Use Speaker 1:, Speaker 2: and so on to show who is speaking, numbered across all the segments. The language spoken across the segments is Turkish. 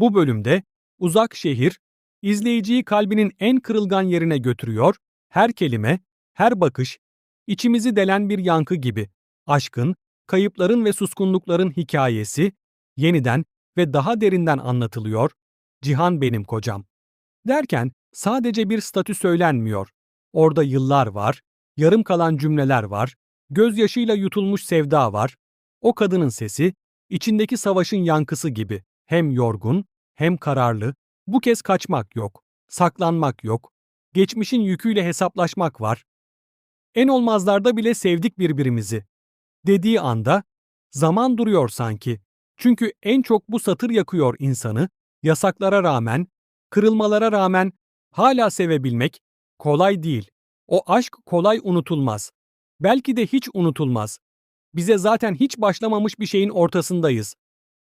Speaker 1: Bu bölümde uzak şehir izleyiciyi kalbinin en kırılgan yerine götürüyor. Her kelime, her bakış içimizi delen bir yankı gibi. Aşkın, kayıpların ve suskunlukların hikayesi yeniden ve daha derinden anlatılıyor. Cihan benim kocam. Derken sadece bir statü söylenmiyor. Orada yıllar var, yarım kalan cümleler var, gözyaşıyla yutulmuş sevda var. O kadının sesi, içindeki savaşın yankısı gibi. Hem yorgun, hem kararlı. Bu kez kaçmak yok, saklanmak yok. Geçmişin yüküyle hesaplaşmak var. En olmazlarda bile sevdik birbirimizi. Dediği anda zaman duruyor sanki. Çünkü en çok bu satır yakıyor insanı. Yasaklara rağmen, kırılmalara rağmen hala sevebilmek kolay değil. O aşk kolay unutulmaz. Belki de hiç unutulmaz. Bize zaten hiç başlamamış bir şeyin ortasındayız.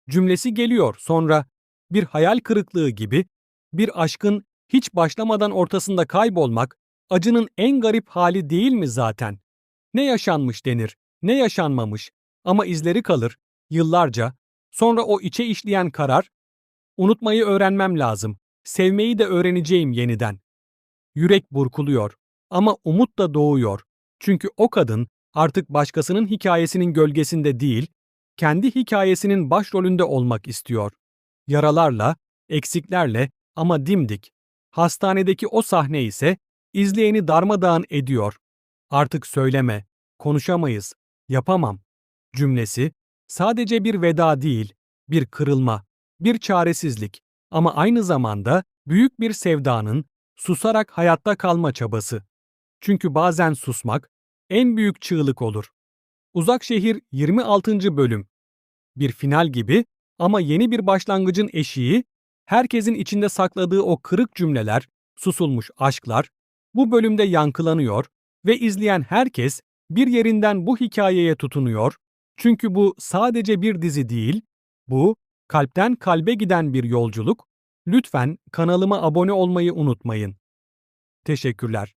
Speaker 1: Cümlesi geliyor sonra bir hayal kırıklığı gibi bir aşkın hiç başlamadan ortasında kaybolmak acının en garip hali değil mi zaten? Ne yaşanmış denir, ne yaşanmamış ama izleri kalır yıllarca. Sonra o içe işleyen karar, unutmayı öğrenmem lazım, sevmeyi de öğreneceğim yeniden. Yürek burkuluyor ama umut da doğuyor. Çünkü o kadın artık başkasının hikayesinin gölgesinde değil, kendi hikayesinin başrolünde olmak istiyor. Yaralarla, eksiklerle ama dimdik. Hastanedeki o sahne ise izleyeni darmadağın ediyor. Artık söyleme, konuşamayız, yapamam cümlesi sadece bir veda değil, bir kırılma, bir çaresizlik ama aynı zamanda büyük bir sevdanın susarak hayatta kalma çabası. Çünkü bazen susmak en büyük çığlık olur. Uzak Şehir 26. bölüm. Bir final gibi ama yeni bir başlangıcın eşiği, herkesin içinde sakladığı o kırık cümleler, susulmuş aşklar bu bölümde yankılanıyor ve izleyen herkes bir yerinden bu hikayeye tutunuyor. Çünkü bu sadece bir dizi değil, bu kalpten kalbe giden bir yolculuk. Lütfen kanalıma abone olmayı unutmayın. Teşekkürler.